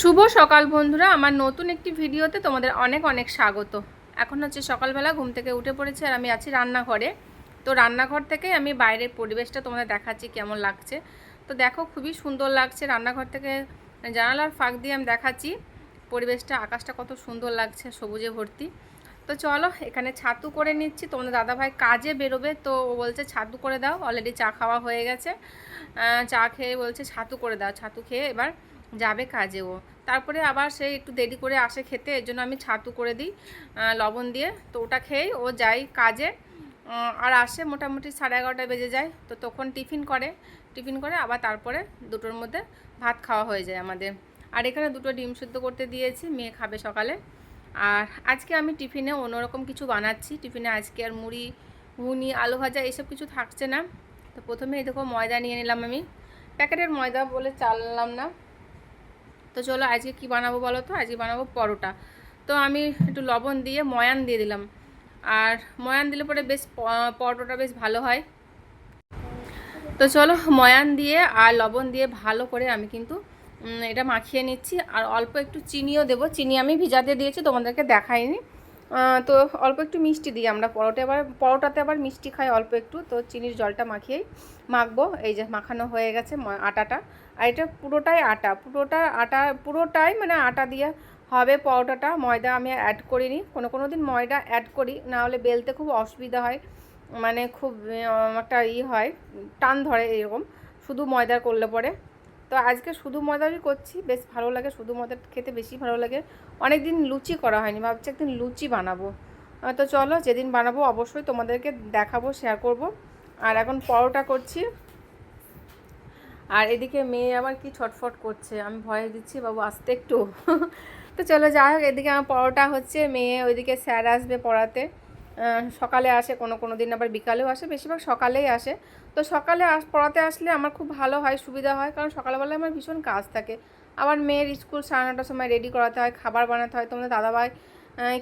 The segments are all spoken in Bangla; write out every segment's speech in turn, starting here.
শুভ সকাল বন্ধুরা, আমার নতুন একটি ভিডিওতে তোমাদের অনেক অনেক স্বাগত। এখন হচ্ছে সকালবেলা ঘুম থেকে উঠে পড়েছি আর আমি আছি রান্নাঘরে। তো রান্নাঘর থেকে আমি বাইরের পরিবেশটা তোমাদের দেখাচ্ছি কেমন লাগছে। তো দেখো, খুবই সুন্দর লাগছে রান্নাঘর থেকে জানালার ফাঁক দিয়ে আমি দেখাচ্ছি। পরিবেশটা, আকাশটা কত সুন্দর লাগছে, সবুজে ভর্তি। তো চলো, এখানে ছাতু করে নিচ্ছি। তোমাদের দাদাভাই কাজে বেরোবে, তো ও বলছে ছাতু করে দাও অলরেডি চা খাওয়া হয়ে গেছে। চা খেয়ে বলছে ছাতু করে দাও, ছাতু খেয়ে এবার যাবে কাজেও। তারপরে আবার সে একটু দেরি করে আসে খেতে, এর জন্য আমি ছাতু করে দিই লবণ দিয়ে। তো ওটা খেয়েই ও যায় কাজে। আর আসে মোটামুটি সাড়ে এগারোটা বেজে যায়। তো তখন টিফিন করে। টিফিন করে আবার তারপরে দুটোর মধ্যে ভাত খাওয়া হয়ে যায় আমাদের। আর এখানে দুটো ডিম সিদ্ধ করতে দিয়েছি, মেয়ে খাবে সকালে। আর আজকে আমি টিফিনে অন্যরকম কিছু বানাচ্ছি। টিফিনে আজকে আর মুড়ি ঘুগনি আলু ভাজা এসব কিছু থাকছে না। তো প্রথমে দেখো ময়দা নিয়ে নিলাম আমি। প্যাকেটের ময়দা বলে চাললাম না। তো চলো আজকে কি বানাবো বলো তো? আজকে বানাবো পরোটা। তো আমি একটু লবণ দিয়ে ময়ান দিয়ে দিলাম। আর ময়ান দিলে পরে বেশ পরোটাটা বেশ ভালো হয়। তো চলো ময়ান দিয়ে আর লবণ দিয়ে ভালো করে আমি কিন্তু এটা মাখিয়ে নিচ্ছি। আর অল্প একটু চিনিও দেবো। চিনি আমি ভিজাতে দিয়েছি, তোমাদেরকে দেখাইনি। তো অল্প একটু মিষ্টি দিই আমরা। পরোটা আবার পরোটাতে আবার মিষ্টি খাই অল্প একটু। তো চিনির জলটা মাখিয়েই মাখবো। এই যে মাখানো হয়ে গেছে আটাটা। আর এটা পুরোটাই আটা। পুরোটা আটা, পুরোটাই মানে আটা দিয়ে হবে পরোটাটা। ময়দা আমি অ্যাড করিনি। কোনো কোনো দিন ময়দা অ্যাড করি। না হলে বেলতে খুব অসুবিধা হয়। মানে খুব একটা ই হয়। টান ধরে এরকম। শুধু ময়দা করলে পরে। তো আজকে শুধু ময়দারই করছি, বেশ ভালো লাগে, শুধু ময়দা খেতে বেশি ভালো লাগে। অনেক দিন লুচি করা হয়নি, ভাবছি একদিন লুচি বানাবো। তো চলো যেদিন বানাবো অবশ্যই তোমাদেরকে দেখাবো শেয়ার করব। আর এখন পরোটা করছি। আর এদিকে মেয়ে আবার কি ছটফট করছে, আমি ভয় দিচ্ছি, বাবু আসতে একটু। তো চলো যাই হোক, এদিকে আমার পরোটা হচ্ছে, মেয়ে ওইদিকে স্যার আসবে পড়াতে। সকালে আসে, কোনো কোনো দিন আবার বিকালেও আসে, বেশিরভাগ সকালেই আসে। তো সকালে আস, পড়াতে আসলে আমার খুব ভালো হয়, সুবিধা হয়, কারণ সকালবেলায় আমার ভীষণ কাজ থাকে। আবার মেয়ের স্কুল সাড়ে নটার সময় রেডি করাতে হয়, খাবার বানাতে হয় তোমাদের দাদাভাই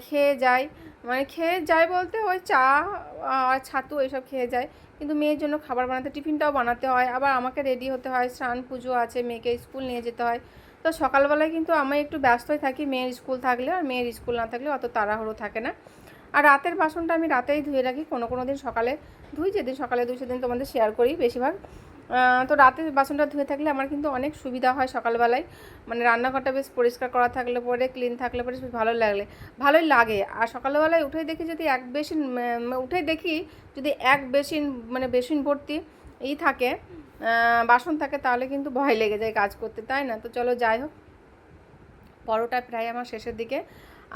খেয়ে যায়। মানে খেয়ে যায় বলতে ওই চা আর ছাতু এইসব খেয়ে যায়। কিন্তু মেয়ের জন্য খাবার বানাতে, টিফিনটাও বানাতে হয়। আবার আমাকে রেডি হতে হয়, স্নান পুজো আছে, মেয়েকে স্কুল নিয়ে যেতে হয়। তো সকালবেলায় কিন্তু আমি একটু ব্যস্তই থাকি, মেয়ের স্কুল থাকলে, আর মেয়ের স্কুল না থাকলে অত তাড়াহুড়ো থাকে না। আর রাতের বাসনটা আমি রাতেই ধুয়ে রাখি। কোনো কোনো দিন সকালে ধুই যেদিন সকালে ধুই সেদিন তোমাদের শেয়ার করি বেশিরভাগ। তো রাতের বাসনটা ধুয়ে থাকলে আমার কিন্তু অনেক সুবিধা হয় সকালবেলায়। মানে রান্নাঘরটা বেশ পরিষ্কার করা থাকলে পরে ক্লিন থাকলে পরে বেশ ভালো লাগলে। ভালোই লাগে। আর সকালবেলায় উঠেই দেখি যদি এক বেসিন উম, উঠেই দেখি যদি এক বেসিন মানে বেসিন ভর্তি ই থাকে বাসন থাকে তাহলে কিন্তু ভয় লেগে যায় কাজ করতে তাই না? তো চলো যাই হোক। পরোটা প্রায় আমার শেষের দিকে।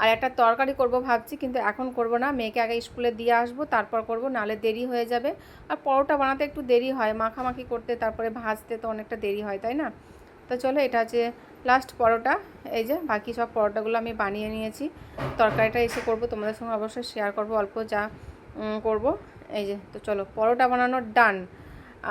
আর একটা তরকারি করব ভাবছি, কিন্তু এখন করব না। মেয়েকে আগে স্কুলে দিয়ে আসব, তারপর করব নালে দেরি হয়ে যাবে। আর পরোটা বানাতে একটু দেরি হয়, মাখামাখি করতে, তারপরে ভাজতে তো অনেকটা দেরি হয়, তাই না? তো চলো, এটা হচ্ছে লাস্ট পরোটা। এই যে, বাকি সব পরোটাগুলো আমি বানিয়ে নিয়েছি। তরকারিটা এসে করব, তোমাদের সঙ্গে অবশ্যই শেয়ার করব, অল্প যা করব। এই যে, তো চলো, পরোটা বানানোর ডান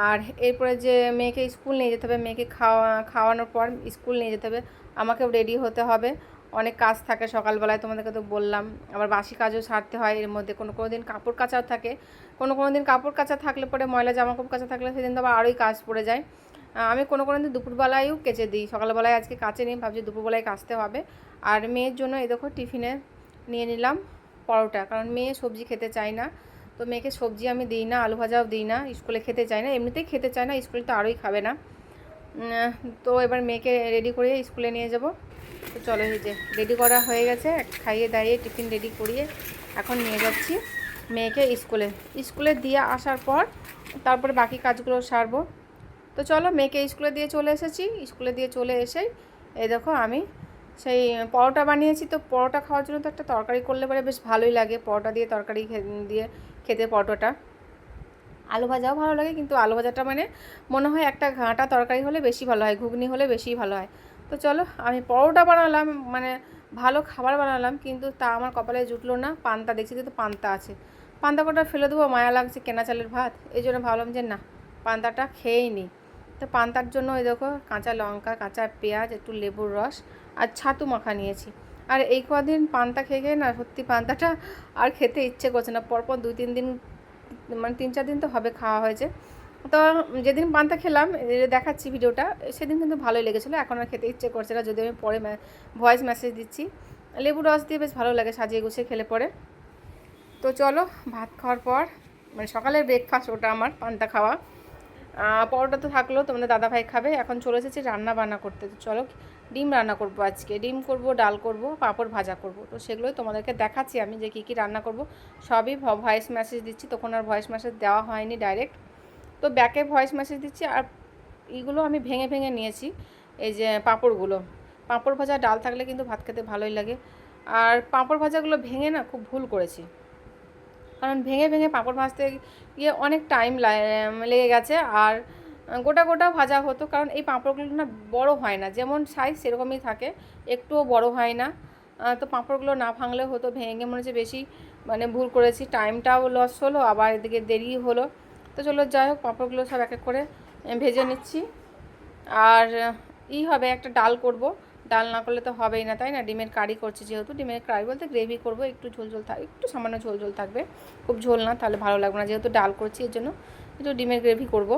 আর এরপরে যে মেয়েকে স্কুল নিয়ে যেতে হবে, মেয়েকে খাওয়া, খাওয়ানোর পর স্কুল নিয়ে যেতে হবে, আমাকেও রেডি হতে হবে। অনেক কাজ থাকে সকালবেলায়, তোমাদেরকে তো বললাম। আবার বাসি কাজও সারতে হয়, এর মধ্যে কোনো কোনো দিন কাপড় কাচাও থাকে। কোনো কোনো দিন কাপড় কাচা থাকলে পরে ময়লা জামা কাপড় কাচা থাকলে সেদিন তো আবার আরোই কাজ পড়ে যায়। আমি কোনো কোনো দিন দুপুরবেলায়ও কেচে দিই। সকালবেলায় আজকে কাচে নিই ভাবছি দুপুরবেলায় কাচতে হবে। আর মেয়ের জন্য এই দেখো টিফিনে নিয়ে নিলাম পরোটা, কারণ মেয়ে সবজি খেতে চায় না। তো মেয়েকে সবজি আমি দিই না, আলু ভাজাও দিই না, স্কুলে খেতে চায় না, এমনিতেই খেতে চায় না, স্কুলে তো আরোই খাবে না। তো এবার মেয়েকে রেডি করে স্কুলে নিয়ে যাব। তো চলো এই যে রেডি করা হয়ে গেছে। খাইয়ে দাইয়ে টিফিন রেডি করিয়ে এখন নিয়ে যাচ্ছি মেয়েকে স্কুলে। স্কুলে দিয়ে আসার পর তারপরে বাকি কাজগুলো সারবো। তো চলো মেয়েকে স্কুলে দিয়ে চলে এসেছি। স্কুলে দিয়ে চলে এসেই এই দেখো আমি সেই পরোটা বানিয়েছি। তো পরোটা খাওয়ার জন্য তো একটা তরকারি করলে পরে বেশ ভালোই লাগে। পরোটা দিয়ে তরকারি দিয়ে খেতে পরোটাটা। আলু ভাজাও ভালো লাগে, কিন্তু আলু ভাজাটা মানে মনে হয় একটা ঘাঁটা তরকারি হলে বেশি ভালো হয়, ঘুগনি হলে বেশি ভালো হয়। তো চলো, আমি পরোটা বানালাম মানে ভালো খাবার বানালাম, কিন্তু তা আমার কপালে জুটলো না। পান্তা দেখছি তো পান্তা আছে। পান্তা কটা ফেলে দেবো, মায়া লাগছে কেনা চালের ভাত। এই জন্য ভাবলাম যে না, পান্তাটা খেয়েই নিই তো পান্তার জন্য ওই দেখো, কাঁচা লঙ্কা, কাঁচা পেঁয়াজ, একটু লেবুর রস আর ছাতু মাখা নিয়েছি। আর এই কদিন পান্তা খেয়ে খেয়ে না সত্যি পান্তাটা আর খেতে ইচ্ছে করছে না। পরপর দুই তিন দিন মানে তিন চার দিন তো হবে খাওয়া হয়েছে। তো যেদিন পান্তা খেলাম দেখাচ্ছি ভিডিওটা, সেদিন কিন্তু ভালোই লেগেছিলো। এখন আর খেতে ইচ্ছে করছে না যদি আমি পরে ভয়েস মেসেজ দিচ্ছি। লেবু রস দিয়ে বেশ ভালো লাগে সাজিয়ে গুছিয়ে খেলে পরে। তো চলো, ভাত খাওয়ার পর মানে সকালের ব্রেকফাস্ট ওটা আমার, পান্তা খাওয়া। পরোটা তো থাকল, তোমাদের দাদাভাই খাবে, এখন চলে এসেছি রান্না বান্না করতে। তো চলো, ডিম রান্না করব আজকে। ডিম করব, ডাল করব, পাঁপড় ভাজা করব। তো সেগুলোই তোমাদেরকে দেখাচ্ছি আমি যে কী কী রান্না করব। সবই ভয়েস মেসেজ দিচ্ছি, তখন আর ভয়েস মেসেজ দেওয়া হয়নি ডাইরেক্ট তো ব্যাকে ভয়েস মেসেজ দিচ্ছি আর এইগুলো আমি ভেঙে ভেঙে নিয়েছি, এই যে পাঁপড়গুলো। পাঁপড় ভাজা ডাল থাকলে কিন্তু ভাত খেতে ভালোই লাগে। আর পাঁপড় ভাজাগুলো ভেঙে না খুব ভুল করেছি। কারণ ভেঙে ভেঙে পাঁপড় ভাজতে গিয়ে অনেক টাইম লেগে গেছে আর গোটা গোটা ভাজা হতো কারণ এই পাঁপড়গুলো না বড় হয় না। যেমন সাইজ সেরকমই থাকে, একটুও বড় হয় না। তো পাঁপড়গুলো না ভাঙলে হতো, ভেঙে মনে হচ্ছে বেশি মানে ভুল করেছি। টাইমটাও লস হলো, আবার এদিকে দেরি হলো। তো চলো যাই হোক, পাঁপড়গুলো সব এক এক করে ভেজে নিচ্ছি। আর, ই হবে, একটা ডাল করব। ডাল না করলে তো হবেই না, তাই না? ডিমের কারি করছি যেহেতু। ডিমের কারি বলতে গ্রেভি করব, একটু ঝোল ঝোল থাকবে একটু সামান্য ঝোল ঝোল থাকবে। খুব ঝোল না, তাহলে ভালো লাগবে না, যেহেতু ডাল করছি, এর জন্য একটু ডিমের গ্রেভি করব।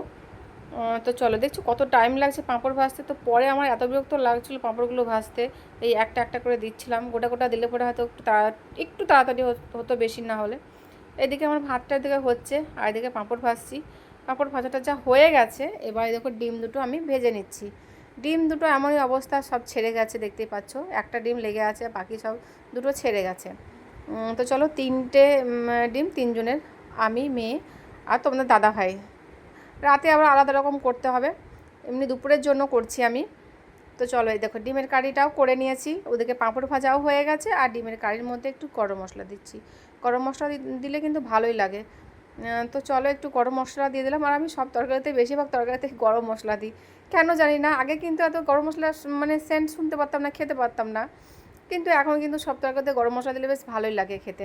তো চলো, দেখছ কত টাইম লাগছে পাঁপড় ভাজতে? তো পরে আমার এত বিরক্ত লাগছিল পাঁপড়গুলো ভাজতে। এই একটা একটা করে দিচ্ছিলাম, গোটা গোটা দিলে পরে হয়তো একটু তাড়া, একটু তাড়াতাড়ি হতো বেশি না হলে। এদিকে আমার ভাতটা এদিকে হচ্ছে, আর এদিকে পাঁপড় ভাজছি। পাঁপড় ভাজাটা যা হয়ে গেছে, এবার দেখো ডিম দুটো আমি ভেজে নিচ্ছি। ডিম দুটো এমনই অবস্থা, সব ছেড়ে গেছে দেখতেই পাচ্ছ। একটা ডিম লেগে আছে, বাকি সব দুটো ছেড়ে গেছে। তো চলো তিনটে ডিম তিনজনের, আমি, মেয়ে, আর তোমাদের দাদা ভাই রাতে আবার আলাদা রকম করতে হবে। এমনি দুপুরের জন্য করছি আমি। তো চলো এই দেখো ডিমের কারিটাও করে নিয়েছি। ওদেরকে পাঁপড় ভাজাও হয়ে গেছে আর ডিমের কারির মধ্যে একটু গরম মশলা দিচ্ছি। গরম মশলা দিলে কিন্তু ভালোই লাগে। তো চলো একটু গরম মশলা দিয়ে দিলাম। আর আমি সব তরকারিতে বেশিরভাগ তরকারিতে গরম মশলা দিই। কেন জানি না আগে কিন্তু এত গরম মশলা মানে সেন্ট শুনতে পারতাম না খেতে পারতাম না। কিন্তু এখন কিন্তু সব তরকারিতে গরম মশলা দিলে বেশ ভালোই লাগে খেতে।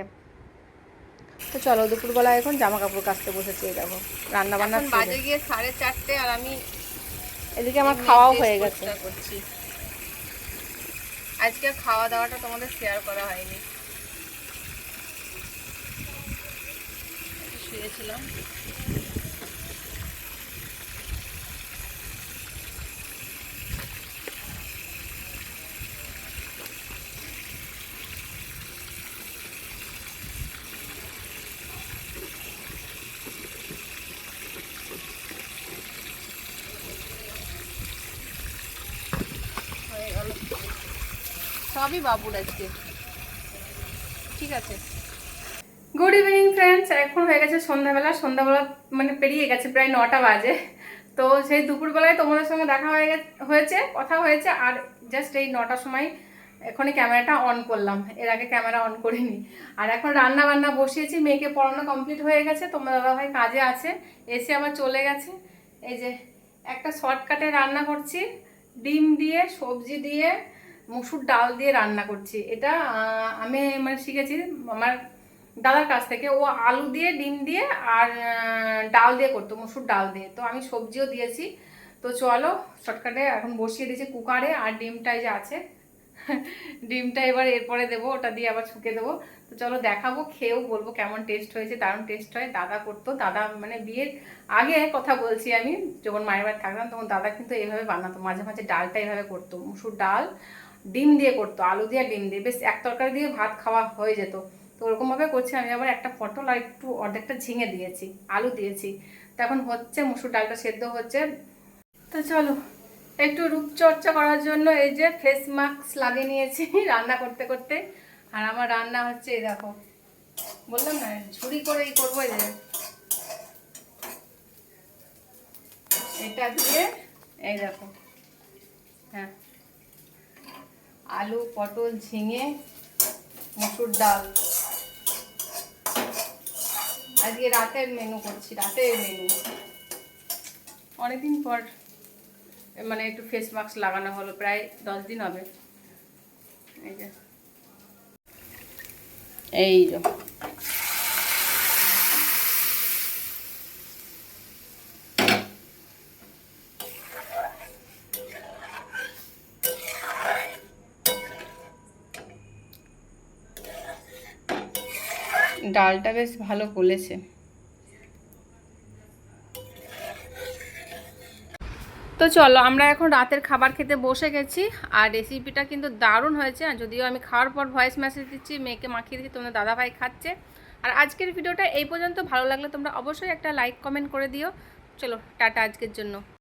তো চলো দুপুরবেলা এখন জামা কাপড় কাচতে বসেছি দেখো। রান্না বান্না বাজে গিয়ে সাড়ে চারটে আর আমি এদিকে আমার খাওয়াও হয়ে গেছে। আজকে খাওয়া দাওয়াটা তোমাদের শেয়ার করা হয়নি। শুয়েছিলাম হয়ে গেল সবই বাবুর আজকে। ঠিক আছে। গুড ইভিনিং ফ্রেন্ডস এখন হয়ে গেছে সন্ধ্যাবেলা। সন্ধ্যাবেলা মানে পেরিয়ে গেছে, প্রায় নটা বাজে। তো সেই দুপুরবেলায় তোমাদের সঙ্গে দেখা হয়ে হয়েছে, কথা হয়েছে। আর জাস্ট এই নটার সময় এখনই ক্যামেরাটা অন করলাম। এর আগে ক্যামেরা অন করিনি। আর এখন রান্না বান্না বসিয়েছি। মেয়েকে পড়ানো কমপ্লিট হয়ে গেছে। তোমার দাদাভাই কাজে আছে। এসে আবার চলে গেছে। এই যে একটা শর্টকাটে রান্না করছি। ডিম দিয়ে, সবজি দিয়ে মুসুর ডাল দিয়ে রান্না করছি। এটা আমি মানে শিখেছি আমার দাদার কাছ থেকে। ও আলু দিয়ে, ডিম দিয়ে আর ডাল দিয়ে করতো, মুসুর ডাল দিয়ে। তো আমি সবজিও দিয়েছি। তো চলো, শর্টকাটে এখন বসিয়ে দিয়েছি কুকারে আর ডিমটাই যে আছে। ডিমটা এবার এরপরে দেবো, ওটা দিয়ে আবার ছুকে দেবো। তো চলো দেখাবো, খেয়েও বলব কেমন টেস্ট হয়েছে, দারুণ টেস্ট হয়। দাদা করতো, দাদা মানে বিয়ের আগে কথা বলছি আমি, যখন মায়ের বাড়ি থাকতাম, তখন দাদা কিন্তু এইভাবে বানাতো, মাঝে মাঝে ডালটা এইভাবে করতো, মুসুর ডাল ডিম দিয়ে করতো, আলু দিয়ে ডিম দিয়ে। বেশ, এক তরকারি দিয়ে ভাত খাওয়া হয়ে যেত। তো ওরকমভাবে করছি, আমি আবার একটা পটল আর একটু অর্ধেকটা ঝিঙে দিয়েছি, আলু দিয়েছি। তো এখন হচ্ছে মুসুর ডালটা সেদ্ধ হচ্ছে। তো চলো, একটু রূপচর্চা করার জন্য এই যে ফেস মাস্ক লাগিয়ে নিয়েছি রান্না করতে করতে। আর আমার রান্না হচ্ছে এই দেখো, বললাম না, ঝুড়ি করেই করব এই যে। এটা দিয়ে এই দেখো হ্যাঁ। আলু, পটল, ঝিঙে, মসুর ডাল। আজকে রাতের মেনু করছি, রাতের মেনু অনেকদিন পর মানে একটু ফেস মাস্ক লাগানো হলো, প্রায় দশ দিন হবে। এই যে। এই যে। ডালটা বেশ ভালো গলেছে। তো চলো, আমরা এখন রাতের খাবার খেতে বসে গেছি, আর রেসিপিটা কিন্তু দারুণ হয়েছে, আর যদিও আমি খাওয়ার পর ভয়েস মেসেজ দিচ্ছি, মেয়েকে মাখিয়ে দিচ্ছি, তোমাদের দাদাভাই খাচ্ছে। আর আজকের ভিডিওটা এই পর্যন্ত, ভালো লাগলে তোমরা অবশ্যই একটা লাইক কমেন্ট করে দিও। চলো, টাটা আজকের জন্য।